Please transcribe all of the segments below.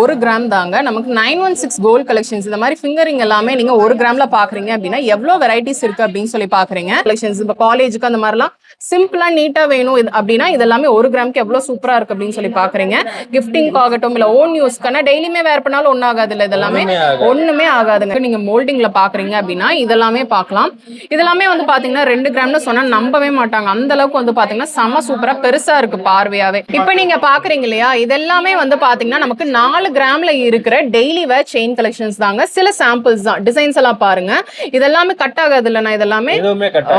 ஒரு கிராம் தாங்க. நமக்கு nine one six gold collections இந்த மாதிரி ஃபிங்கரிங் எல்லாமே நீங்க ஒரு கிராம்ல பாக்குறீங்க அப்படின்னா எவ்வளவு வெரைட்டிஸ் இருக்கு அப்படின்னு சொல்லி பாக்குறீங்க. கலெக்ஷன்ஸ் இப்போ காலேஜுக்கு அந்த மாதிரிலாம் சிம்பிளா நீட்டா வேணும் இது அப்படின்னா இது எல்லாமே ஒரு கிராம்க்கு எவ்வளவு சூப்பரா இருக்கு அப்படின்னு சொல்லி பாக்குறீங்க. கிஃப்டிங் ஆகட்டும் இல்ல ஓன் யூஸ்க்கான டெய்லியுமே வேர் பண்ணாலும் ஒன்னும் ஆகாது இல்ல இதெல்லாமே? ஒண்ணுமே ஆகாது. ஒண்ணுமே ஆகாதுங்க. நீங்க மோல்டிங்ல பாக்குறீங்க அப்படின்னா இதெல்லாமே பார்க்கலாம் இதெல்லாமே வந்து பாத்தீங்கன்னா ரெண்டு கிராம்னு சொன்னா நம்பவே மாட்டாங்க. அந்த அளவுக்கு வந்து பாத்தீங்கன்னா செம சூப்பரா பெருசா இருக்கு பார்வையாவே. இப்ப நீங்க பாக்குறீங்க இல்லையா? இதெல்லாமே வந்து பாத்தீங்கன்னா நமக்கு நாலு கிராம்ல இருக்கிற டெய்லி வேர் செயின் கலெக்ஷன்ஸ் தாங்க. சில சாம்பிள்ஸ் தான். டிசைன்ஸ் எல்லாம் பாருங்க. இதெல்லாமே கட் ஆகாது இல்லைண்ணா இதெல்லாமே?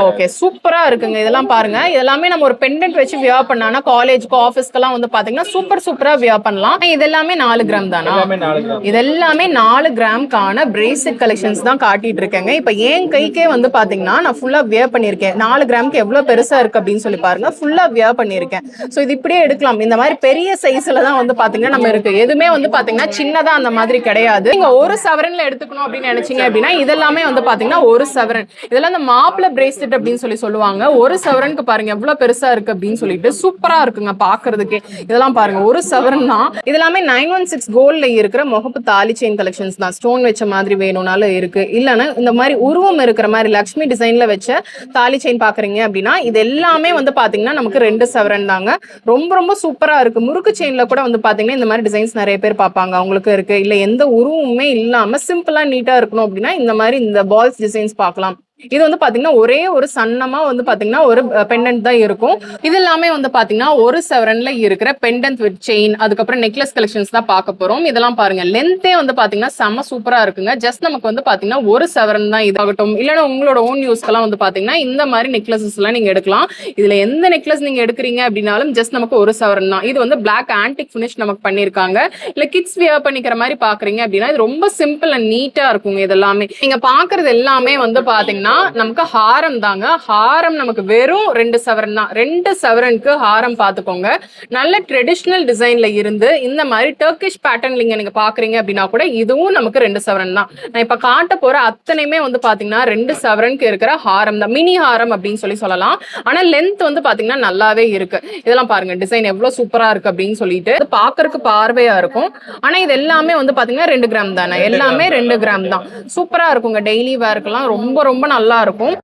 ஓகே சூப்பரா இருக்குங்க. இதெல்லாம் பாருங்க. இதெல்லாமே நம்ம ஒரு பெண்டன்ட் வச்சு வியர் பண்ணானா காலேஜ்க்கு ஆஃபீஸ்க்கெல்லாம் வந்து பாத்தீங்கன்னா சூப்பர் சூப்பரா வியர் பண்ணலாம். இதெல்லாமே நாலு கிராம் தானா? நாலு இதெல்லாமே நாலு கிராம்க்கான பிரேசிக் கலெக்ஷன்ஸ் தான் காட்டிட்டு இருக்கேங்க. இப்ப என் கைக்கே வந்து பாத்தீங்கன்னா நான் ஃபுல்லா வியர் பண்ணிருக்கேன் நாலு கிராம்க்கு எவ்வளவு பெருசா இருக்கு அப்படின்னு சொல்லி பாருங்க. ஃபுல்லா வியர் பண்ணிருக்கேன் சோ இது இப்படியே எடுக்கலாம். இந்த மாதிரி பெரிய சைஸ்ல தான் வந்து பாத்தீங்கன்னா நம்ம இருக்கு. எதுவுமே வந்து பாத்தீங்கன்னா சின்னதா அந்த மாதிரி கிடையாது. நீங்க ஒரு சவரன்ல எடுத்துக்கணும் அப்படின்னு நினைச்சீங்க அப்படின்னா இதெல்லாமே வந்து பாத்தீங்கன்னா ஒரு சவரன். இதெல்லாம் இந்த மாப்பிள பிரேஸ்லெட் அப்படின்னு சொல்லி சொல்லுவாங்க. ஒரு சவரனுக்கு பாருங்க எவ்வளவு பெருசா இருக்கு அப்படின்னு சொல்லிட்டு சூப்பரா இருக்குங்க பாக்குறதுக்கு. இதெல்லாம் பாருங்க ஒரு சவரன் தான். இதெல்லாமே நைன் ஒன் சிக்ஸ் கோல்ட்ல இருக்கிற முகப்பு தாலி செயின் கலெக்ஷன்ஸ் தான். ஸ்டோன் வச்ச மாதிரி வேணும்னாலும் இருக்கு. இல்லைன்னா இந்த மாதிரி உருவம் இருக்கிற மாதிரி லக்ஷ்மி டிசைன்ல வச்ச தாலி செயின் பாக்குறீங்க அப்படின்னா இது எல்லாமே வந்து பாத்தீங்கன்னா நமக்கு ரெண்டு சவரன் தாங்க. ரொம்ப ரொம்ப சூப்பரா இருக்கு. முறுக்கு செயின்ல கூட வந்து பாத்தீங்கன்னா இந்த மாதிரி டிசைன்ஸ் நிறைய பேர் பார்ப்பாங்க அவங்களுக்கு இருக்கு. இல்லை எந்த உருவமுமே இல்லாம சிம்பிளா நீட்டா இருக்கணும் அப்படின்னா இந்த மாதிரி இந்த பால்ஸ் டிசைன்ஸ் பார்க்கலாம். இது வந்து பாத்தீங்கன்னா ஒரே ஒரு சன்னமா வந்து பாத்தீங்கன்னா ஒரு பெண்டன்ட் தான் இருக்கும். இது எல்லாமே வந்து பாத்தீங்கன்னா ஒரு செவரன்ல இருக்கிற பெண்டன்ட் வித் செயின் அதுக்கப்புறம் நெக்லஸ் கலெக்ஷன்ஸ் தான் பார்க்க போறோம். இதெல்லாம் பாருங்க. லென்த்தே வந்து பாத்தீங்கன்னா செம்ம சூப்பரா இருக்குங்க. ஜஸ்ட் நமக்கு வந்து பாத்தீங்கன்னா ஒரு செவரன் தான் இதாகட்டும். இல்லைன்னா உங்களோட ஓன் யூஸ்க்கெல்லாம் வந்து பாத்தீங்கன்னா இந்த மாதிரி நெக்லஸஸ் எல்லாம் நீங்க எடுக்கலாம். இதுல எந்த நெக்லஸ் நீங்க எடுக்கிறீங்க அப்படின்னாலும் ஜஸ்ட் நமக்கு ஒரு செவரன் தான். இது வந்து பிளாக் ஆன்டிக் ஃபினிஷ் நமக்கு பண்ணிருக்காங்க இல்ல கிட்ஸ் வியர் பண்ணிக்கிற மாதிரி பாக்குறீங்க அப்படின்னா இது ரொம்ப சிம்பிள் அண்ட் நீட்டா இருக்குங்க இதெல்லாமே. நீங்க பாக்குறது எல்லாமே வந்து பாத்தீங்கன்னா நமக்கு ஹாரம் தாங்க. ஹாரம் நமக்கு வெறும் ரெண்டு சவரன் தான். ரெண்டு சவரனுக்கு ஹாரம் பாத்துக்கோங்க. நல்ல ட்ரெடிஷ்னல் டிசைன்ல இருந்து இந்த மாதிரி டர்க்கிஷ் பேட்டர்ன்ல நீங்க பாக்குறீங்க அப்படின்னா கூட இதுவும் நமக்கு ரெண்டு சவரன் தான். நான் இப்ப காட்ட போற அத்தனையுமே வந்து பாத்தீங்கன்னா ரெண்டு சவரனுக்கு இருக்கிற ஹாரம் தான். மினி ஹாரம் அப்படின்னு சொல்லி சொல்லலாம். ஆனா லென்த் வந்து பாத்தீங்கன்னா நல்லாவே இருக்கு. இதெல்லாம் பாருங்க. டிசைன் எவ்வளவு சூப்பரா இருக்கு அப்படின்னு சொல்லிட்டு. பாக்குறதுக்கு பார்வையா இருக்கும். ஆனா இது எல்லாமே வந்து பாத்தீங்கன்னா ரெண்டு கிராம் தானே. எல்லாமே ரெண்டு கிராம் தான். சூப்பரா இருக்குங்க. டெய்லி வேர்க்கெல்லாம் ரொம்ப ரொம்ப நல்லா நல்லாயிருக்கும்.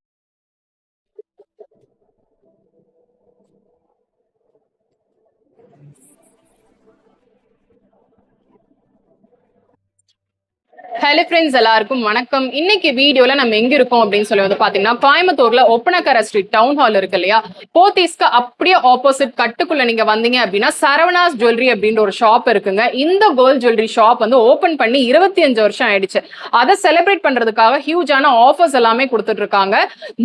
ஹலோ ஃப்ரெண்ட்ஸ் எல்லாருக்கும் வணக்கம். இன்னைக்கு வீடியோல நம்ம எங்க இருக்கோம் அப்படின்னு சொல்லி வந்து பாத்தீங்கன்னா கோயம்புத்தூர்ல ஒப்பனக்கர ஸ்ட்ரீட் டவுன் ஹால் இருக்கு இல்லையா? போத்தீஸ்க்கு அப்படியே ஆப்போசிட் கட்டுக்குள்ள நீங்க வந்தீங்க அப்படின்னா சரவணாஸ் ஜுவல்லரி அப்படின்ற ஒரு ஷாப் இருக்குங்க. இந்த கோல்ட் ஜுவல்லரி ஷாப் வந்து ஓபன் பண்ணி இருபத்தி அஞ்சு வருஷம் ஆயிடுச்சு. அதை செலிப்ரேட் பண்றதுக்காக ஹியூஜான ஆஃபர்ஸ் எல்லாமே கொடுத்துட்டு இருக்காங்க.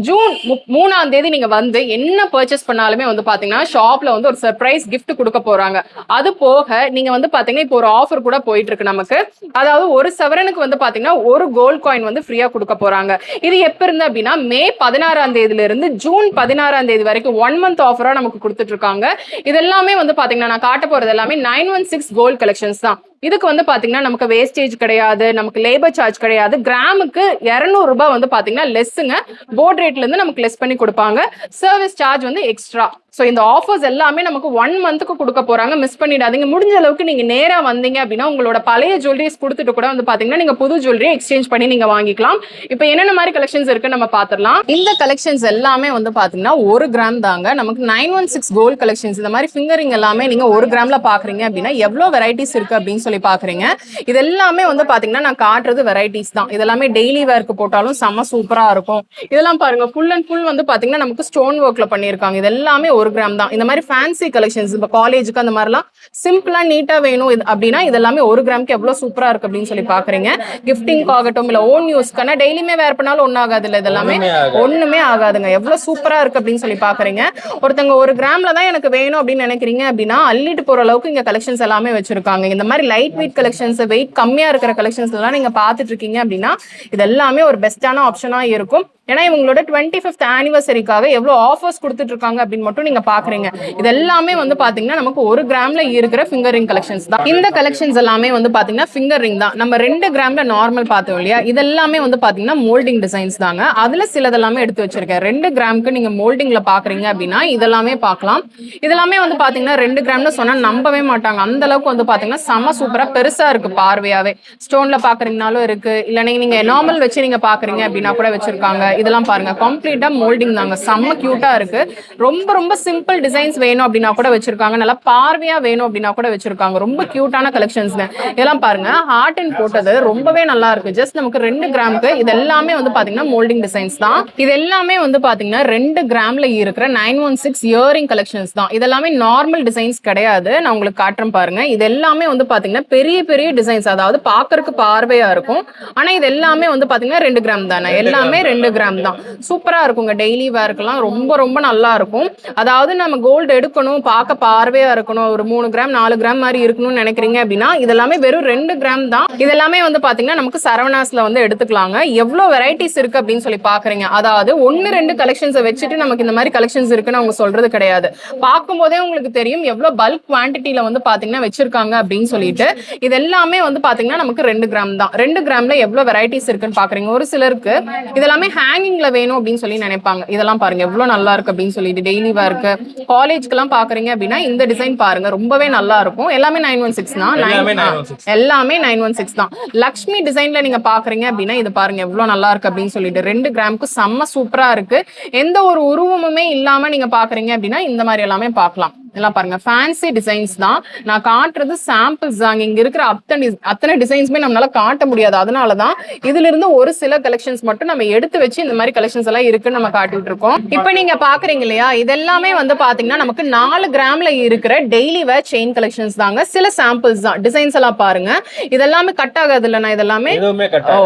ஜூன் மூணாம் தேதி நீங்க வந்து என்ன பர்ச்சேஸ் பண்ணாலுமே வந்து பாத்தீங்கன்னா ஷாப்ல வந்து ஒரு சர்ப்ரைஸ் கிஃப்ட் கொடுக்க போறாங்க. அது போக நீங்க வந்து பாத்தீங்கன்னா இப்போ ஒரு ஆஃபர் கூட போயிட்டு இருக்கு நமக்கு. அதாவது ஒரு சவரனுக்கு வந்து பாத்தீங்கன்னா ஒரு கோல்ட் காயின் வந்து ஃப்ரீயா கொடுக்க போறாங்க. இது எப்ப இருந்து அப்படின்னா மே பதினாறாம் தேதியில இருந்து ஜூன் பதினாறாம் தேதி வரைக்கும் ஒன் மந்த் ஆஃபரா நமக்கு கொடுத்துட்டு இருக்காங்க. இதெல்லாமே வந்து பாத்தீங்கன்னா நான் காட்ட போறது எல்லாமே nine one six gold collections தான். இதுக்கு வந்து பாத்தீங்கன்னா நமக்கு வேஸ்டேஜ் கிடையாது நமக்கு லேபர் சார்ஜ் கிடையாது. கிராமுக்கு 200 ரூபாய் வந்து பாத்தீங்கன்னா லெஸ்ஸுங்க போர்ட் ரேட்ல இருந்து நமக்கு லெஸ் பண்ணி கொடுப்பாங்க. சர்வீஸ் சார்ஜ் வந்து எக்ஸ்ட்ரா ஸோ இந்த ஆஃபர்ஸ் எல்லாமே நமக்கு ஒன் மந்த்துக்கு கொடுக்க போறாங்க. மிஸ் பண்ணிடாதீங்க. முடிஞ்ச அளவுக்கு நீங்க நேரா வந்தீங்க அப்படின்னா உங்களோட பழைய ஜுவல்லரிஸ் கொடுத்துட்டு கூட வந்து பாத்தீங்கன்னா நீங்க புது ஜுவல்லரி எக்ஸ்சேஞ்ச் பண்ணி நீங்க வாங்கிக்கலாம். இப்போ என்னென்ன மாதிரி கலெக்ஷன்ஸ் இருக்கு நம்ம பாத்திரலாம் இந்த கலெக்ஷன்ஸ் எல்லாமே வந்து பாத்தீங்கன்னா ஒரு கிராம் தாங்க. நமக்கு nine one six gold collections இந்த மாதிரி ஃபிங்கரிங் எல்லாமே நீங்க ஒரு கிராம்ல பாக்குறீங்க அப்படின்னா எவ்வளவு வெரைட்டிஸ் இருக்கு அப்படின்னு சொல்லி பாக்குறீங்க. இது எல்லாமே வந்து பாத்தீங்கன்னா நான் காட்டுறது வெரைட்டிஸ் தான். இதெல்லாமே டெய்லி வேர்க்கு போட்டாலும் செம்ம சூப்பரா இருக்கும். இதெல்லாம் பாருங்க ஃபுல் அண்ட் ஃபுல் வந்து பாத்தீங்கன்னா நமக்கு ஸ்டோன் ஒர்க்ல பண்ணிருக்காங்க இது எல்லாமே ஒரு கிராம் தான். இந்த மாதிரி ஃபேன்சி கலெக்ஷன்ஸ் இப்போ காலேஜுக்கு அந்த மாதிரிலாம் சிம்பிளா நீட்டா வேணும். அப்படின்னா இது எல்லாமே ஒரு கிராம்க்கு எவ்வளவு சூப்பரா இருக்கு அப்படின்னு சொல்லி பாக்குறீங்க. கிஃப்டிங் ஆகட்டும் இல்ல ஓன் யூஸ்க்கான டெய்லியுமே வேர் பண்ணாலும் ஒன்றும் ஆகாது இல்ல இதெல்லாமே. ஒண்ணுமே ஆகாதுங்க. எவ்வளவு சூப்பரா இருக்கு அப்படின்னு சொல்லி பாக்குறீங்க. ஒருத்தங்க ஒரு கிராம்ல தான் எனக்கு வேணும் அப்படின்னு நினைக்கிறீங்க அப்படின்னா அள்ளிட்டு போற அளவுக்கு இங்க கலெக்ஷன்ஸ் எல்லாமே வச்சிருக்காங்க. இந்த மாதிரி லைட் வெயிட் கலெக்ஷன்ஸ் வெயிட் கம்மியா இருக்கிற கலெக்ஷன்ஸ் எல்லாம் நீங்க பாத்துட்டு இருக்கீங்க அப்படின்னா இது எல்லாமே ஒரு பெஸ்டான ஆப்ஷனா இருக்கும். ஏன்னா இவங்களோட டுவெண்ட்டி ஃபிஃப்த் ஆனிவர்சரிக்காக எவ்வளோ ஆஃபர்ஸ் கொடுத்துட்டு இருக்காங்க அப்படின்னு மட்டும் நீங்க பாக்குறீங்க. இது எல்லாமே வந்து பாத்தீங்கன்னா நமக்கு ஒரு கிராம்ல இருக்கிற ஃபிங்கர் ரிங் கலெக்ஷன்ஸ் தான். இந்த கலெக்ஷன்ஸ் எல்லாமே வந்து பாத்தீங்கன்னா ஃபிங்கர் ரிங் தான். நம்ம ரெண்டு கிராம்ல நார்மல் பார்த்தோம் இல்லையா? இதெல்லாமே வந்து பாத்தீங்கன்னா மோல்டிங் டிசைன்ஸ் தாங்க. அதுல சிலதெல்லாமே எடுத்து வச்சிருக்கேன். ரெண்டு கிராமுக்கு நீங்க மோல்டிங்ல பாக்குறீங்க அப்படின்னா இதெல்லாமே பார்க்கலாம் இதெல்லாமே வந்து பாத்தீங்கன்னா ரெண்டு கிராம்னு சொன்னா நம்பவே மாட்டாங்க. அந்த அளவுக்கு வந்து பாத்தீங்கன்னா செம சூப்பரா பெருசா இருக்கு பார்வையாவே. ஸ்டோன்ல பாக்குறீங்கனாலும் இருக்கு. இல்ல நீங்க நார்மல் வச்சு நீங்க பாக்குறீங்க அப்படின்னா கூட வச்சிருக்காங்க. இதெல்லாம் பாருங்க. கம்ப்ளீட்டா மோல்டிங் தாங்க. செம்ம கியூட்டா இருக்கு. ரொம்ப ரொம்ப சிம்பிள் டிசைன்ஸ் வேணும் அப்படின்னா கூட வச்சிருக்காங்க. நல்லா பார்வையா வேணும் அப்படின்னா கூட வச்சிருக்காங்க. ரொம்ப கியூட்டான கலெக்ஷன்ஸ் இதெல்லாம் பாருங்க. ஹார்ட் அண்ட் போட்டது ரொம்பவே நல்லா இருக்கு. ஜஸ்ட் நமக்கு ரெண்டு கிராமுக்கு இது எல்லாமே வந்து பாத்தீங்கன்னா மோல்டிங் டிசைன்ஸ் தான். இது எல்லாமே வந்து பாத்தீங்கன்னா ரெண்டு கிராம்ல இருக்கிற nine one six earring collections தான். இது எல்லாமே நார்மல் டிசைன்ஸ் கிடையாது. நான் உங்களுக்கு காட்டுறேன் பாருங்க. இது எல்லாமே வந்து பாத்தீங்கன்னா பெரிய பெரிய டிசைன்ஸ் அதாவது பாக்குறதுக்கு பார்வையா இருக்கும். ஆனா இது எல்லாமே வந்து பாத்தீங்கன்னா ரெண்டு கிராம் தானே. எல்லாமே ரெண்டு கிராம் தான். சூப்பரா இருக்குங்க. டெய்லி வேர்க்கெல்லாம் ரொம்ப ரொம்ப நல்லா இருக்கும். அதாவது நம்ம கோல்டு எடுக்கணும் பார்க்க பார்வையா இருக்கணும். ஒரு மூணு கிராம் நாலு கிராம் மாதிரி இருக்கணும்னு நினைக்கிறீங்க அப்படின்னா இதெல்லாமே வெறும் ரெண்டு கிராம் தான். இதெல்லாமே வந்து பாத்தீங்கன்னா நமக்கு சரவணாஸ்ல வந்து எடுத்துக்கலாங்க. எவ்வளவு வெரைட்டிஸ் இருக்கு அப்படின்னு சொல்லி பாக்குறீங்க. அதாவது ஒன்னு ரெண்டு கலெக்ஷன்ஸை வச்சுட்டு நமக்கு இந்த மாதிரி கலெக்ஷன்ஸ் இருக்குன்னு அவங்க சொல்றது கிடையாது. பார்க்கும்போதே உங்களுக்கு தெரியும் எவ்வளவு பல்க் குவான்டிட்டியில வந்து பாத்தீங்கன்னா வச்சிருக்காங்க அப்படின்னு சொல்லிட்டு. இது எல்லாமே வந்து பாத்தீங்கன்னா நமக்கு ரெண்டு கிராம் தான். ரெண்டு கிராம்ல எவ்வளவு வெரைட்டிஸ் இருக்குன்னு பாக்குறீங்க. ஒரு சிலருக்கு இதெல்லாமே ஹேங்கிங்ல வேணும் அப்படின்னு சொல்லி நினைப்பாங்க. இதெல்லாம் பாருங்க எவ்வளவு நல்லா இருக்கு அப்படின்னு சொல்லிட்டு டெய்லி ஒர்க்கு காலேஜ்க்கு எல்லாம் பாக்குறீங்க அப்படின்னா இந்த டிசைன் பாருங்க ரொம்பவே நல்லா இருக்கும். எல்லாமே நைன் ஒன் சிக்ஸ் தான். எல்லாமே nine- 916. எல்லாமே நைன் ஒன் சிக்ஸ் தான். லக்ஷ்மி டிசைன்ல நீங்க பாக்குறீங்க அப்படின்னா இது பாருங்க எவ்வளவு நல்லா இருக்கு அப்படின்னு சொல்லிட்டு ரெண்டு கிராமுக்கு செம்ம சூப்பரா இருக்கு. எந்த ஒரு உருவமுமே இல்லாம நீங்க பாக்குறீங்க அப்படின்னா இந்த மாதிரி எல்லாமே பார்க்கலாம் எல்லாம் பாருங்க. ஃபேன்சி டிசைன்ஸ் தான். நான் காட்டுறது சாம்பிள்ஸ் தாங்க இங்க இருக்கிற அத்தனை அத்தனை டிசைன்ஸுமே நம்மளால காட்ட முடியாது. அதனால தான் இதுல இருந்து ஒரு சில கலெக்ஷன்ஸ் மட்டும் நம்ம எடுத்து வச்சு இந்த மாதிரி கலெக்ஷன்ஸ் எல்லாம் இருக்குன்னு நம்ம காட்டிட்டு இருக்கோம் இப்போ நீங்க பாக்குறீங்க இல்லையா? இதெல்லாமே வந்து பாத்தீங்கன்னா நமக்கு நாலு கிராம்ல இருக்கிற டெய்லி வேர் செயின் கலெக்ஷன்ஸ் தாங்க. சில சாம்பிள்ஸ் தான். டிசைன்ஸ் எல்லாம் பாருங்க. இதெல்லாமே கட் ஆகாது இல்லைண்ணா இதெல்லாமே?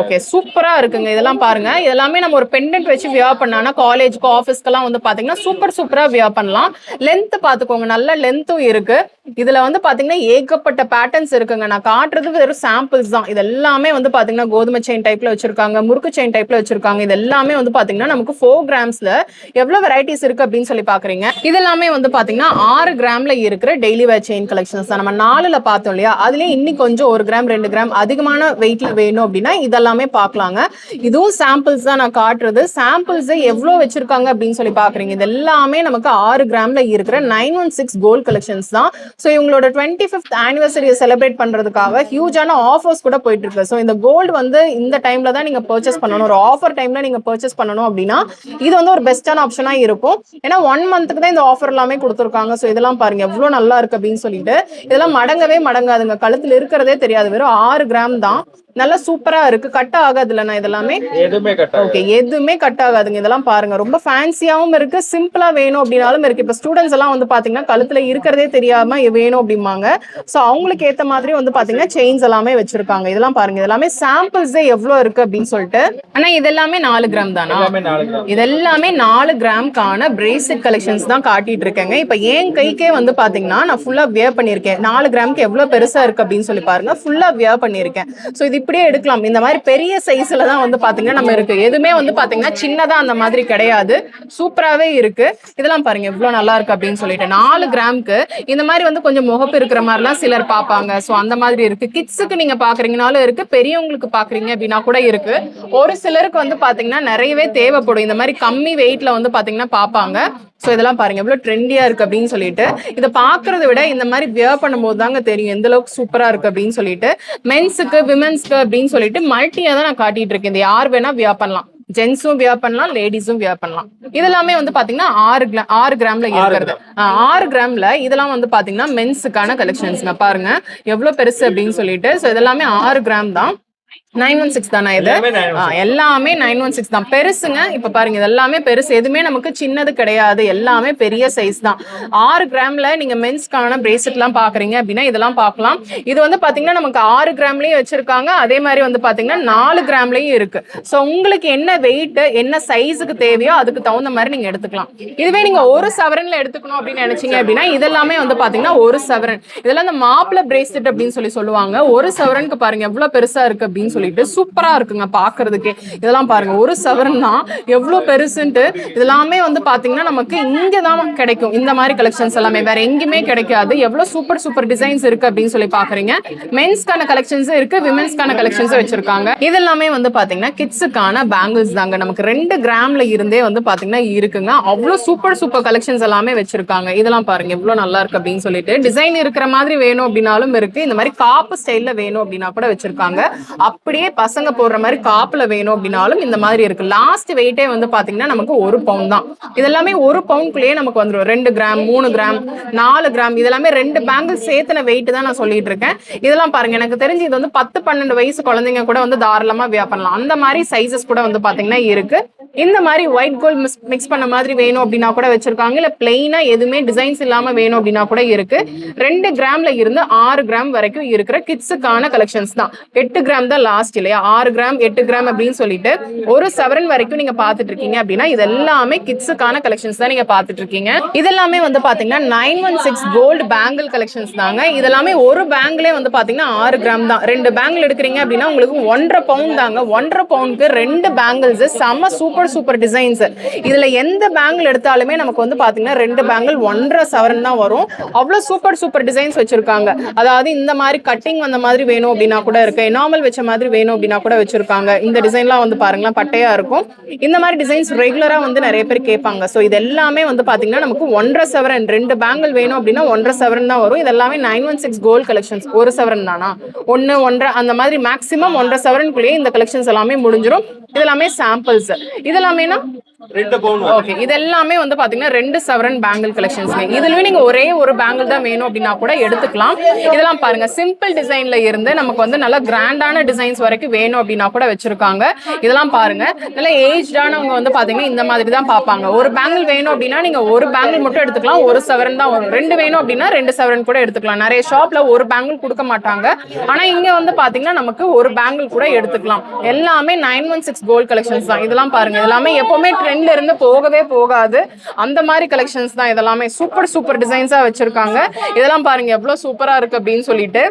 ஓகே சூப்பரா இருக்குங்க. இதெல்லாம் பாருங்க. இதெல்லாமே நம்ம ஒரு பெண்டன்ட் வச்சு வியர் பண்ணானா காலேஜ்க்கு ஆஃபீஸ்க்கெல்லாம் வந்து பாத்தீங்கன்னா சூப்பர் சூப்பரா வியர் பண்ணலாம். லென்த் பாத்துக்கோங்க. நல்ல லென்த்தும் இருக்கு. இதுல வந்து பாத்தீங்கன்னா ஏகப்பட்ட பேட்டர்ன்ஸ் இருக்குங்க. நான் காட்டுறது வெறும் சாம்பிள்ஸ் தான். இது எல்லாமே வந்து பாத்தீங்கன்னா கோதுமை செயின் டைப்ல வச்சிருக்காங்க முறுக்கு செயின் டைப்ல வச்சிருக்காங்க. இது எல்லாமே வந்து பாத்தீங்கன்னா நமக்கு ஃபோர் கிராம்ஸ்ல எவ்வளவு வெரைட்டிஸ் இருக்கு அப்படின்னு சொல்லி பாக்குறீங்க. இதெல்லாமே வந்து பாத்தீங்கன்னா ஆறு கிராம்ல இருக்கிற டெய்லி வேர் செயின் கலெக்ஷன்ஸ் தான். நம்ம நாலுல பார்த்தோம் இல்லையா? அதுலயே இன்னும் கொஞ்சம் ஒரு கிராம் ரெண்டு கிராம் அதிகமான வெயிட்ல வேணும் அப்படின்னா இதெல்லாமே பார்க்கலாங்க. இதுவும் சாம்பிள்ஸ் தான் நான் காட்டுறது. சாம்பிள்ஸ் எவ்வளவு வச்சிருக்காங்க அப்படின்னு சொல்லி பாக்குறீங்க. இது எல்லாமே நமக்கு ஆறு கிராம்ல இருக்கிற nine one six gold collections தான். ஸோ இவங்களோட டுவெண்ட்டி ஃபிஃப்த் ஆனிவர்சரியை செலிப்ரேட் பண்றதுக்காக ஹியூஜான ஆஃபர்ஸ் கூட போயிட்டு இருக்கு ஸோ இந்த கோல்டு வந்து இந்த டைம்ல தான் நீங்க பர்ச்சேஸ் பண்ணணும். ஒரு ஆஃபர் டைம்ல நீங்க பர்ச்சேஸ் பண்ணணும் அப்படின்னா இது வந்து ஒரு பெஸ்டான ஆப்ஷனா இருக்கும். ஏன்னா ஒன் மந்த்துக்கு தான் இந்த ஆஃபர் எல்லாமே கொடுத்துருக்காங்க. ஸோ இதெல்லாம் பாருங்க எவ்வளோ நல்லா இருக்கு அப்படின்னு சொல்லிட்டு. இதெல்லாம் மடங்கவே மடங்காதுங்க. கழுத்துல இருக்கிறதே தெரியாது. வெறும் ஆறு கிராம் தான். நல்லா சூப்பரா இருக்கு. கட் ஆகாது இல்லைண்ணா இதெல்லாமே? ஓகே எதுவுமே கட் ஆகாதுங்க. இதெல்லாம் பாருங்க. ரொம்ப ஃபேன்சியாவும் இருக்கு. சிம்பிளா வேணும் அப்படின்னாலும் இருக்கு. இப்ப ஸ்டூடெண்ட்ஸ் எல்லாம் வந்து பாத்தீங்கன்னா கழுத்துல இருக்கிறதே தெரியாம வேணும் அப்படிம்பாங்க. சோ அவங்களுக்கு ஏத்த மாதிரி வந்து பாத்தீங்கன்னா செயின்ஸ் எல்லாமே வச்சிருக்காங்க. இதெல்லாம் பாருங்க. இதெல்லாமே சாம்பிள்ஸே எவ்வளவு இருக்கு அப்படின்னு சொல்லிட்டு. ஆனா இதெல்லாமே நாலு கிராம் தானா? இதெல்லாமே நாலு கிராம்க்கான பிரேசிக் கலெக்ஷன்ஸ் தான் காட்டிட்டு இருக்கேங்க. இப்ப என் கைக்கே வந்து பாத்தீங்கன்னா நான் ஃபுல்லா வியர் பண்ணிருக்கேன் நாலு கிராமுக்கு எவ்வளவு பெருசா இருக்கு அப்படின்னு சொல்லி பாருங்க. ஃபுல்லா வியர் பண்ணிருக்கேன் சோ இது இப்படியே எடுக்கலாம். இந்த மாதிரி பெரிய சைஸ்ல தான் வந்து பாத்தீங்கன்னா நம்ம இருக்கு. எதுவுமே வந்து பாத்தீங்கன்னா சின்னதா அந்த மாதிரி கிடையாது. சூப்பராவே இருக்கு. இதெல்லாம் பாருங்க இவ்வளவு நல்லா இருக்கு அப்படின்னு சொல்லிட்டு. நாலு கிராம்க்கு இந்த மாதிரி வந்து கொஞ்சம் முகப்பு இருக்கிற மாதிரிலாம் சிலர் பார்ப்பாங்க. ஸோ அந்த மாதிரி இருக்கு. கிட்ஸுக்கு நீங்க பாக்குறீங்கனாலும் இருக்கு. பெரியவங்களுக்கு பாக்குறீங்க அப்படின்னா கூட இருக்கு. ஒரு சிலருக்கு வந்து பாத்தீங்கன்னா நிறையவே தேவைப்படும். இந்த மாதிரி கம்மி வெயிட்ல வந்து பாத்தீங்கன்னா பார்ப்பாங்க. ஸோ இதெல்லாம் பாருங்க. எவ்வளவு ட்ரெண்டியா இருக்கு அப்படின்னு சொல்லிட்டு இதை பாக்குறத விட இந்த மாதிரி வியர் பண்ணும்போது தாங்க தெரியும் எந்த அளவுக்கு சூப்பரா இருக்கு அப்படின்னு சொல்லிட்டு. மென்ஸுக்கு விமென்ஸ்க்கு அப்படின்னு சொல்லிட்டு மல்டியா தான் நான் காட்டிட்டு இருக்கேன். இது யார் வேணா வியர் பண்ணலாம். ஜென்ஸும் வியர் பண்ணலாம் லேடிஸும் வியர் பண்ணலாம். இதெல்லாமே வந்து பாத்தீங்கன்னா ஆறு கிரா ஆறு கிராம்ல இருக்கிறது. ஆறு கிராம்ல இதெல்லாம் வந்து பாத்தீங்கன்னா மென்ஸுக்கான கலெக்ஷன்ஸ்ங்க பாருங்க. எவ்வளவு பெருசு அப்படின்னு சொல்லிட்டு. ஸோ இதெல்லாமே ஆறு கிராம் தான். நைன் ஒன் சிக்ஸ் தானே இது? எல்லாமே நைன் ஒன் சிக்ஸ் தான். பெருசுங்க இப்ப பாருங்க இது எல்லாமே பெருசு. எதுவுமே நமக்கு சின்னது கிடையாது. எல்லாமே பெரிய சைஸ் தான். ஆறு கிராம்ல நீங்க மென்ஸ்க்கான பிரேஸ்லெட் எல்லாம் பாக்குறீங்க அப்படின்னா இதெல்லாம் பார்க்கலாம் இது வந்து பாத்தீங்கன்னா நமக்கு ஆறு கிராம்லயும் வச்சிருக்காங்க. அதே மாதிரி வந்து பாத்தீங்கன்னா நாலு கிராம்லயும் இருக்கு. சோ உங்களுக்கு என்ன வெயிட் என்ன சைஸுக்கு தேவையோ அதுக்கு தகுந்த மாதிரி நீங்க எடுத்துக்கலாம். இதுவே நீங்க ஒரு சவரன்ல எடுத்துக்கணும் அப்படின்னு நினைச்சீங்க அப்படின்னா இதெல்லாமே வந்து பாத்தீங்கன்னா ஒரு சவரன். இதெல்லாம் இந்த மாப்பிள பிரேஸ்லெட் அப்படின்னு சொல்லி சொல்லுவாங்க. ஒரு சவரனுக்கு பாருங்க எவ்வளவு பெருசா இருக்கு அப்படின்னு சொல்லிட்டு சொல்லிட்டு சூப்பரா இருக்குங்க பாக்குறதுக்கே. இதெல்லாம் பாருங்க ஒரு சவரன் தான் எவ்வளவு பெருசுன்ட்டு இதெல்லாமே வந்து பாத்தீங்கன்னா நமக்கு இங்க தான் கிடைக்கும். இந்த மாதிரி கலெக்ஷன்ஸ் எல்லாமே. வேற எங்கேயுமே கிடைக்காது. எவ்வளவு சூப்பர் சூப்பர் டிசைன்ஸ் இருக்கு அப்படின்னு சொல்லி பாக்குறீங்க. மென்ஸ்க்கான கலெக்ஷன்ஸ் இருக்கு விமென்ஸ்க்கான கலெக்ஷன்ஸ் வச்சிருக்காங்க. இதெல்லாமே வந்து பாத்தீங்கன்னா கிட்ஸுக்கான பேங்கிள்ஸ் தாங்க. நமக்கு ரெண்டு கிராம்ல இருந்தே வந்து பாத்தீங்கன்னா இருக்குங்க. அவ்வளவு சூப்பர் சூப்பர் கலெக்ஷன்ஸ் எல்லாமே வச்சிருக்காங்க. இதெல்லாம் பாருங்க எவ்வளவு நல்லா இருக்கு அப்படின்னு சொல்லிட்டு. டிசைன் இருக்கிற மாதிரி வேணும் அப்படின்னாலும் இருக்கு. இந்த மாதிரி காப்பு ஸ்டைல்ல வேணும் அப்படின்னா கூட வச்சிருக்காங்க. அப்படி அப்படியே பசங்க போடுற மாதிரி காப்புல வேணும் அப்படின்னாலும் இந்த மாதிரி இருக்கு. லாஸ்ட் வெயிட்டே வந்து பாத்தீங்கன்னா நமக்கு ஒரு பவுன் தான். இதெல்லாமே ஒரு பவுண்ட்குள்ளேயே நமக்கு வந்துடும் ரெண்டு கிராம் மூணு கிராம் நாலு கிராம் இதெல்லாமே ரெண்டு பேங்கிள் சேர்த்துன வெயிட் தான் நான் சொல்லிட்டு இருக்கேன். இதெல்லாம் பாருங்க எனக்கு தெரிஞ்சு இது வந்து பத்து பன்னெண்டு வயசு குழந்தைங்க கூட வந்து தாராளமா வியா பண்ணலாம். அந்த மாதிரி சைசஸ் கூட வந்து பாத்தீங்கன்னா இருக்கு. இந்த மாதிரி ஒயிட் கோல்ட் மிஸ் மிக்ஸ் பண்ண மாதிரி வேணும் அப்படின்னா கூட வச்சிருக்காங்க. இல்லை பிளெயினாக எதுவுமே டிசைன்ஸ் இல்லாமல் வேணும் அப்படின்னா கூட இருக்கு. ரெண்டு கிராம்ல இருந்து ஆறு கிராம் வரைக்கும் இருக்கிற கிட்ஸுக்கான கலெக்ஷன்ஸ் தான். எட்டு கிராம் தான் லாஸ்ட் இல்லையா? ஆறு கிராம் எட்டு கிராம் அப்படின்னு சொல்லிட்டு ஒரு செவரன் வரைக்கும் நீங்க பார்த்துட்டு இருக்கீங்க அப்படின்னா இது எல்லாமே கிட்ஸுக்கான கலெக்ஷன்ஸ் தான் நீங்க பார்த்துட்டு இருக்கீங்க. இதெல்லாமே வந்து பாத்தீங்கன்னா nine one six gold bangle collections தாங்க. இதெல்லாமே ஒரு பேங்க்லே வந்து பாத்தீங்கன்னா ஆறு கிராம் தான். ரெண்டு பேங்கிள் எடுக்கிறீங்க அப்படின்னா உங்களுக்கு ஒன்றரை பவுண்ட் தாங்க. ஒன்றரை பவுண்டுக்கு ரெண்டு பேங்கிள்ஸ் செம்ம சூப்பர் சூப்பர் டிசைன்ஸ் இதுல எந்த பேங்கிள் எடுத்தாலுமே நமக்கு வந்து பாத்தீங்கன்னா ரெண்டு பேங்கிள் ஒன்றரை சவரன் தான் வரும். அவ்வளவு சூப்பர் சூப்பர் டிசைன்ஸ் வச்சிருக்காங்க. அதாவது இந்த மாதிரி கட்டிங் வந்த மாதிரி வேணும் அப்படின்னா கூட இருக்கு. எனாமல் வச்ச மாதிரி வேணும் அப்படின்னா கூட வச்சிருக்காங்க. இந்த டிசைன்லாம் வந்து பாருங்களேன் பட்டையா இருக்கும். இந்த மாதிரி டிசைன்ஸ் ரெகுலரா வந்து நிறைய பேர் கேட்பாங்க. ஸோ இது எல்லாமே வந்து பாத்தீங்கன்னா நமக்கு ஒன்றரை சவரன் ரெண்டு பேங்கிள் வேணும் அப்படின்னா ஒன்றரை சவரன் தான் வரும். இது எல்லாமே nine one six gold collections ஒரு சவரன் தானா? ஒன்னு ஒன்றரை அந்த மாதிரி மேக்ஸிமம் ஒன்றரை சவரனுக்குள்ளேயே இந்த கலெக்ஷன்ஸ் எல்லாமே முடிஞ்சிரும். இதெல்லாமே சாம்பிள்ஸ் இதெல்லாமேனா ரெண்டு பவுன் ஓகே இது எல்லாமே வந்து பாத்தீங்கன்னா ரெண்டு சவரன் பேங்கிள் கலெக்ஷன்ஸ் இதுலயும் நீங்க ஒரே ஒரு பேங்கிள் தான் வேணும் அப்படின்னா கூட எடுத்துக்கலாம். இதெல்லாம் பாருங்க சிம்பிள் டிசைன்ல இருந்து நமக்கு வந்து நல்ல கிராண்டான டிசைன்ஸ் வரைக்கும் வேணும் அப்படின்னா கூட வச்சிருக்காங்க. இதெல்லாம் பாருங்க நல்ல ஏஜ்டானவங்க வந்து பாத்தீங்கன்னா இந்த மாதிரி தான் பார்ப்பாங்க. ஒரு பேங்கிள் வேணும் அப்படின்னா நீங்க ஒரு பேங்கிள் மட்டும் எடுத்துக்கலாம். ஒரு சவரன் தான் வரும். ரெண்டு வேணும் அப்படின்னா ரெண்டு சவரன் கூட எடுத்துக்கலாம். நிறைய ஷாப்ல ஒரு பேங்கிள் கொடுக்க மாட்டாங்க. ஆனா இங்க வந்து பாத்தீங்கன்னா நமக்கு ஒரு பேங்கிள் கூட எடுத்துக்கலாம். எல்லாமே nine one six gold collections தான். இதெல்லாம் பாருங்க எல்லாமே எப்பவுமே ட்ரெண்ட்ல இருந்து போகவே போகாது. அந்த மாதிரி கலெக்ஷன்ஸ் தான் இதெல்லாமே சூப்பர் சூப்பர் டிசைன்ஸா வச்சிருக்காங்க. இதெல்லாம் பாருங்க எவ்வளவு சூப்பரா இருக்கு அப்படின்னு சொல்லிட்டு.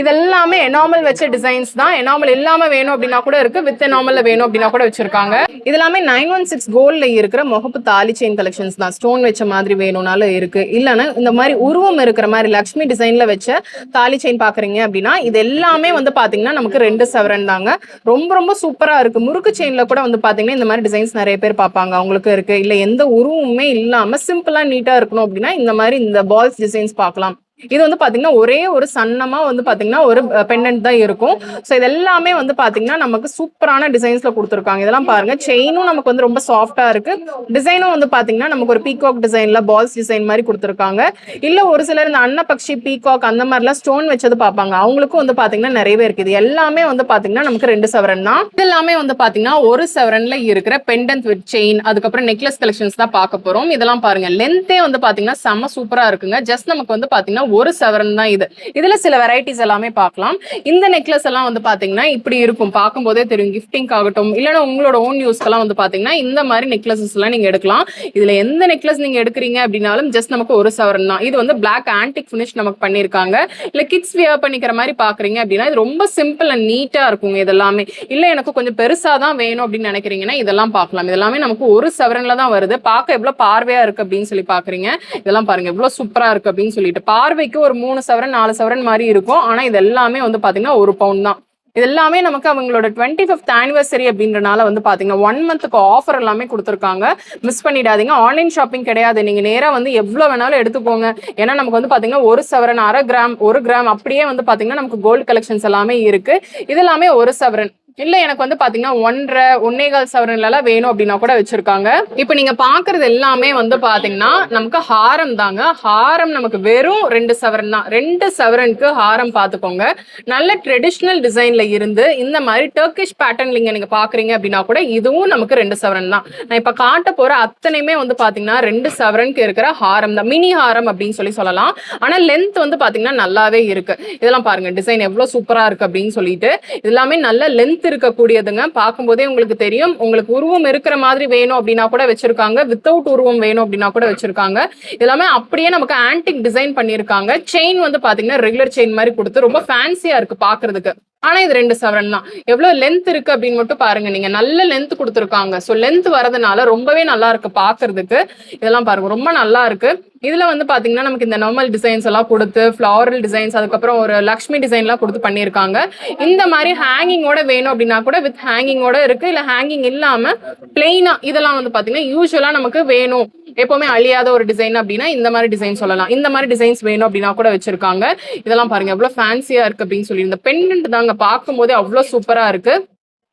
இதெல்லாமே எனாமல் வச்ச டிசைன்ஸ் தான். எனாமல் இல்லாம வேணும் அப்படின்னா கூட இருக்கு வித் எனாமல்ல வேணும் அப்படின்னா கூட வச்சிருக்காங்க. இதெல்லாமே நைன் ஒன் சிக்ஸ் கோல்ட்ல இருக்கிற முகப்பு தாலி செயின் கலெக்ஷன்ஸ் தான். ஸ்டோன் வச்ச மாதிரி வேணும்னாலும் இருக்கு. இல்லைன்னா இந்த மாதிரி உருவம் இருக்கிற மாதிரி லக்ஷ்மி டிசைன்ல வச்ச தாலி செயின் பாக்குறீங்க அப்படின்னா இது எல்லாமே வந்து பாத்தீங்கன்னா நமக்கு ரெண்டு சவரன் தாங்க. ரொம்ப ரொம்ப சூப்பரா இருக்கு. முறுக்கு செயின்ல கூட வந்து பாத்தீங்கன்னா இந்த மாதிரி டிசைன்ஸ் நிறைய பேர் பார்ப்பாங்க அவங்களுக்கு இருக்கு. இல்ல எந்த உருவமுமே இல்லாம சிம்பிளா நீட்டா இருக்கணும் அப்படின்னா இந்த மாதிரி இந்த பால்ஸ் டிசைன்ஸ் பார்க்கலாம். இது வந்து பாத்தீங்கன்னா ஒரே ஒரு சன்னமா வந்து பாத்தீங்கன்னா ஒரு பெண்டன்ட் தான் இருக்கும். ஸோ இது எல்லாமே வந்து பாத்தீங்கன்னா நமக்கு சூப்பரான டிசைன்ஸ்ல கொடுத்துருக்காங்க. இதெல்லாம் பாருங்க. செயினும் நமக்கு வந்து ரொம்ப சாஃப்டா இருக்கு. டிசைனும் வந்து பாத்தீங்கன்னா நமக்கு ஒரு பீகாக் டிசைன்ல பால்ஸ் டிசைன் மாதிரி கொடுத்துருக்காங்க. இல்ல ஒரு சிலர் இந்த அன்னபக்ஷி பீகாக் அந்த மாதிரிலாம் ஸ்டோன் வச்சது பார்ப்பாங்க அவங்களுக்கும் வந்து பாத்தீங்கன்னா நிறையவே இருக்கு. இது எல்லாமே வந்து பாத்தீங்கன்னா நமக்கு ரெண்டு சவரன் தான். இது எல்லாமே வந்து பாத்தீங்கன்னா ஒரு சவரன்ல இருக்கிற பெண்டன்ட் வித் செயின் அதுக்கப்புறம் நெக்லஸ் கலெக்ஷன்ஸ் தான் பார்க்க போறோம். இதெல்லாம் பாருங்க. லென்த்தே வந்து பாத்தீங்கன்னா செம்ம சூப்பரா இருக்குங்க. ஜஸ்ட் நமக்கு வந்து பாத்தீங்கன்னா ஒரு சவரன் தான் இது. இதுல சில வெரைட்டிஸ் எல்லாமே பார்க்கலாம். இந்த நெக்லஸ் எல்லாம் வந்து பாத்தீங்கன்னா இப்படி இருக்கும். பார்க்கும்போதே தெரியும். கிஃப்டிங் ஆகட்டும் இல்லைன்னா உங்களோட ஓன் யூஸ்க்கெல்லாம் வந்து பாத்தீங்கன்னா இந்த மாதிரி நெக்லஸஸ் எல்லாம் நீங்க எடுக்கலாம். இதுல எந்த நெக்லஸ் நீங்க எடுக்கிறீங்க அப்படின்னாலும் ஜஸ்ட் நமக்கு ஒரு சவரன் தான். இது வந்து பிளாக் ஆன்டிக் ஃபினிஷ் நமக்கு பண்ணிருக்காங்க இல்ல கிட்ஸ் வியர் பண்ணிக்கிற மாதிரி பாக்குறீங்க அப்படின்னா இது ரொம்ப சிம்பிள் அண்ட் நீட்டா இருக்குங்க இதெல்லாமே. இல்ல எனக்கு கொஞ்சம் பெருசா தான் வேணும் அப்படின்னு நினைக்கிறீங்கன்னா இதெல்லாம் பார்க்கலாம். இதெல்லாமே நமக்கு ஒரு சவரன்ல தான் வருது. பார்க்க எவ்வளவு பார்வையா இருக்கு அப்படின்னு சொல்லி பாக்குறீங்க. இதெல்லாம் பாருங்க. எவ்வளவு சூப்பரா இருக்கு அப்படின்னு சொல்லிட்டு. பார்வை பார்வைக்கு ஒரு மூணு சவரன் நாலு சவரன் மாதிரி இருக்கும். ஆனால் இது எல்லாமே வந்து பார்த்திங்கன்னா ஒரு பவுன் தான். இது எல்லாமே நமக்கு அவங்களோட டுவெண்ட்டி ஃபிஃப்த் ஆனிவர்சரி அப்படின்றனால வந்து பார்த்தீங்கன்னா ஒன் மந்த்துக்கு ஆஃபர் எல்லாமே கொடுத்துருக்காங்க. மிஸ் பண்ணிடாதீங்க. ஆன்லைன் ஷாப்பிங் கிடையாது. நீங்கள் நேராக வந்து எவ்வளோ வேணாலும் எடுத்துக்கோங்க ஏன்னா நமக்கு வந்து பார்த்தீங்கன்னா ஒரு சவரன் அரை கிராம் ஒரு கிராம் அப்படியே வந்து பார்த்தீங்கன்னா நமக்கு கோல்டு கலெக்ஷன்ஸ் எல்லாமே இருக்குது இது எல்லாமே ஒரு சவரன். இல்லை எனக்கு வந்து பார்த்தீங்கன்னா ஒன்றரை ஒன்னேகால் கால் சவரன்லலாம் வேணும் அப்படின்னா கூட வச்சுருக்காங்க. இப்போ நீங்கள் பார்க்குறது எல்லாமே வந்து பார்த்தீங்கன்னா நமக்கு ஹாரம் தாங்க. ஹாரம் நமக்கு வெறும் ரெண்டு சவரன் தான். ரெண்டு சவரனுக்கு ஹாரம் பார்த்துக்கோங்க நல்ல ட்ரெடிஷ்னல் டிசைனில் இருந்து இந்த மாதிரி டர்க்கிஷ் பேட்டர்ன்ல நீங்கள் பார்க்குறீங்க அப்படின்னா கூட இதுவும் நமக்கு ரெண்டு சவரன் தான். நான் இப்போ காட்ட போகிற அத்தனையுமே வந்து பார்த்தீங்கன்னா ரெண்டு சவரனுக்கு இருக்கிற ஹாரம் தான். மினி ஹாரம் அப்படின்னு சொல்லி சொல்லலாம். ஆனால் லென்த் வந்து பார்த்தீங்கன்னா நல்லாவே இருக்குது இதெல்லாம் பாருங்கள் டிசைன் எவ்வளோ சூப்பராக இருக்குது அப்படின்னு சொல்லிட்டு. இதெல்லாமே நல்ல லென்த் இருக்கக்கூடியதுங்க பார்க்கும்போதே உங்களுக்கு தெரியும். உங்களுக்கு உருவம் இருக்கிற மாதிரி வேணும் அப்படின்னா கூட வச்சிருக்காங்க. வித்தவுட் உருவம் வேணும் அப்படின்னா கூட வச்சிருக்காங்க. இது எல்லாமே அப்படியே நமக்கு ஆன்டிக் டிசைன் பண்ணியிருக்காங்க. செயின் வந்து பாத்தீங்கன்னா ரெகுலர் செயின் மாதிரி கொடுத்து ரொம்ப ஃபேன்சியா இருக்கு பாக்குறதுக்கு. ஆனா இது ரெண்டு சவரன் தான். எவ்வளவு லென்த் இருக்கு அப்படின்னு மட்டும் பாருங்க. நீங்க நல்ல லென்த் கொடுத்துருக்காங்க. ஸோ லென்த் வரதுனால ரொம்பவே நல்லா இருக்கு பாக்குறதுக்கு. இதெல்லாம் பாருங்க. ரொம்ப நல்லா இருக்கு. இதுல வந்து பாத்தீங்கன்னா நமக்கு இந்த நார்மல் டிசைன்ஸ் எல்லாம் கொடுத்து ஃபிளாரல் டிசைன்ஸ் அதுக்கப்புறம் ஒரு லக்ஷ்மி டிசைன்லாம் கொடுத்து பண்ணியிருக்காங்க. இந்த மாதிரி ஹேங்கிங்கோட வேணும் அப்படின்னா கூட வித் ஹேங்கிங்கோட இருக்கு. இல்ல ஹேங்கிங் இல்லாம பிளெயினா இதெல்லாம் வந்து பாத்தீங்கன்னா யூஸ்வலா நமக்கு வேணும். எப்பவுமே அழியாத ஒரு டிசைன் அப்படின்னா இந்த மாதிரி டிசைன் சொல்லலாம். இந்த மாதிரி டிசைன்ஸ் வேணும் அப்படின்னா கூட வச்சிருக்காங்க. இதெல்லாம் பாருங்க எவ்வளவு ஃபேன்சியா இருக்கு அப்படின்னு சொல்லி இந்த பெண்டன்ட் தாங்க பார்க்கும்போதே அவ்வளவு சூப்பரா இருக்கு.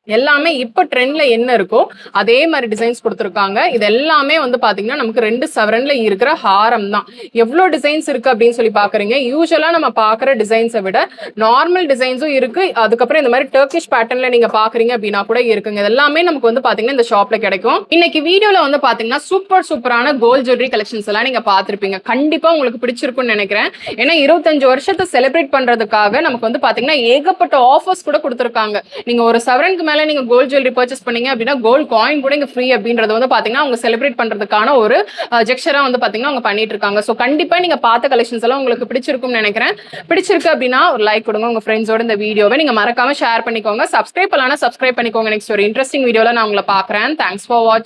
எல்லாமே இப்போ ட்ரெண்ட்ல என்ன இருக்கோ அதே மாதிரி டிசைன்ஸ் கொடுத்துருக்காங்க. இது எல்லாமே வந்து பாத்தீங்கன்னா நமக்கு ரெண்டு சவரன்ல இருக்கிற ஹாரம் தான். எவ்வளோ டிசைன்ஸ் இருக்கு அப்படின்னு சொல்லி பாக்குறீங்க. யூஸ்வலா நம்ம பாக்குற டிசைன்ஸை விட நார்மல் டிசைன்ஸும் இருக்கு. அதுக்கப்புறம் இந்த மாதிரி டர்க்கிஷ் பேட்டர்ன்ல நீங்க பாக்குறீங்க அப்படின்னா கூட இருக்குங்க. இது எல்லாமே நமக்கு வந்து பாத்தீங்கன்னா இந்த ஷாப்ல கிடைக்கும். இன்னைக்கு வீடியோல வந்து பாத்தீங்கன்னா சூப்பர் சூப்பரான கோல்ட் ஜுவல்லரி கலெக்ஷன்ஸ் எல்லாம் நீங்க பாத்திருப்பீங்க. கண்டிப்பா உங்களுக்கு பிடிச்சிருக்கும்னு நினைக்கிறேன். ஏன்னா இருபத்தஞ்சு வருஷத்தை செலிப்ரேட் பண்றதுக்காக நமக்கு வந்து பாத்தீங்கன்னா ஏகப்பட்ட ஆஃபர்ஸ் கூட கொடுத்துருக்காங்க. நீங்க ஒரு சவரனுக்கு மேல நீங்க கோல்ட் ஜுவல்லரி பர்ச்சேஸ் பண்ணீங்க அப்படின்னா கோல்ட் காயின் கூட இங்க ஃப்ரீ அப்படின்றது வந்து பாத்தீங்கன்னா அவங்க செலிப்ரேட் பண்றதுக்கான ஒரு ஜெக்ஷரா வந்து பாத்தீங்கன்னா அவங்க பண்ணிட்டு இருக்காங்க. ஸோ கண்டிப்பா நீங்க பார்த்த கலெக்ஷன்ஸ் எல்லாம் உங்களுக்கு பிடிச்சிருக்கும்னு நினைக்கிறேன். பிடிச்சிருக்கு அப்படின்னா ஒரு லைக் கொடுங்க. உங்க ஃப்ரெண்ட்ஸோட இந்த வீடியோவை நீங்க மறக்காம ஷேர் பண்ணிக்கோங்க. சப்ஸ்கிரைப் பண்ணலாம் சப்ஸ்கிரைப் பண்ணிக்கோங்க. நெக்ஸ்ட் ஒரு இன்ட்ரெஸ்டிங் வீடியோல நான் உங்களை பாக்குறேன் தேங்க்ஸ் ஃபார் வாட்ச்